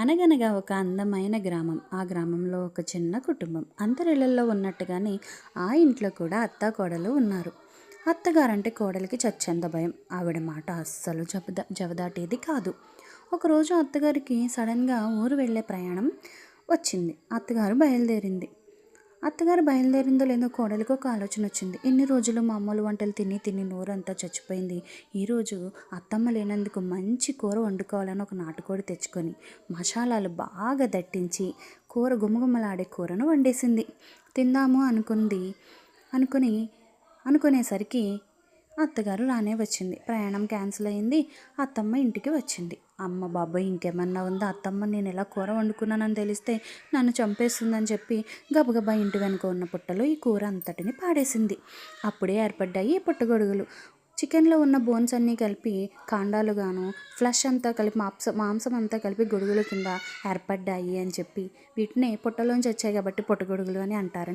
అనగనగా ఒక అందమైన గ్రామం. ఆ గ్రామంలో ఒక చిన్న కుటుంబం. అందరిళ్ళలో ఉన్నట్టుగానే ఆ ఇంట్లో కూడా అత్త కోడలు ఉన్నారు. అత్తగారంటే కోడలికి చచ్చంత భయం. ఆవిడ మాట అస్సలు జబదా జవదాటేది కాదు. ఒకరోజు అత్తగారికి సడన్గా ఊరు వెళ్ళే ప్రయాణం వచ్చింది. అత్తగారు బయలుదేరింది. అత్తగారు బయలుదేరిందో లేదో కోడలికి ఒక ఆలోచన వచ్చింది. ఎన్ని రోజులు మామూలు వంటలు తిని తిని నోరంతా చచ్చిపోయింది. ఈరోజు అత్తమ్మ లేనందుకు మంచి కూర వండుకోవాలని ఒక నాటుకోడి తెచ్చుకొని మసాలాలు బాగా దట్టించి కూర గుమగుమలాడే కూరను వండేసింది. తిందాము అనుకుంది అనుకుని అనుకునేసరికి అత్తగారు రానే వచ్చింది. ప్రయాణం క్యాన్సిల్ అయింది. అత్తమ్మ ఇంటికి వచ్చింది. అమ్మ బాబాయ్ ఇంకేమన్నా ఉందా? అత్తమ్మ నేను ఎలా కూర వండుకున్నానని తెలిస్తే నన్ను చంపేస్తుందని చెప్పి గబగబా ఇంటి వెనుక ఉన్న పుట్టలో ఈ కూర అంతటిని పాడేసింది. అప్పుడే ఏర్పడ్డాయి పుట్టగొడుగులు. చికెన్లో ఉన్న బోన్స్ అన్నీ కలిపి కాండాలుగాను ఫ్లష్ అంతా కలిపి మాంసం మాంసం అంతా కలిపి గొడుగుల కింద ఏర్పడ్డాయి అని చెప్పి వీటినే పుట్టలోంచి వచ్చాయి కాబట్టి పుట్టగొడుగులు అని అంటారు.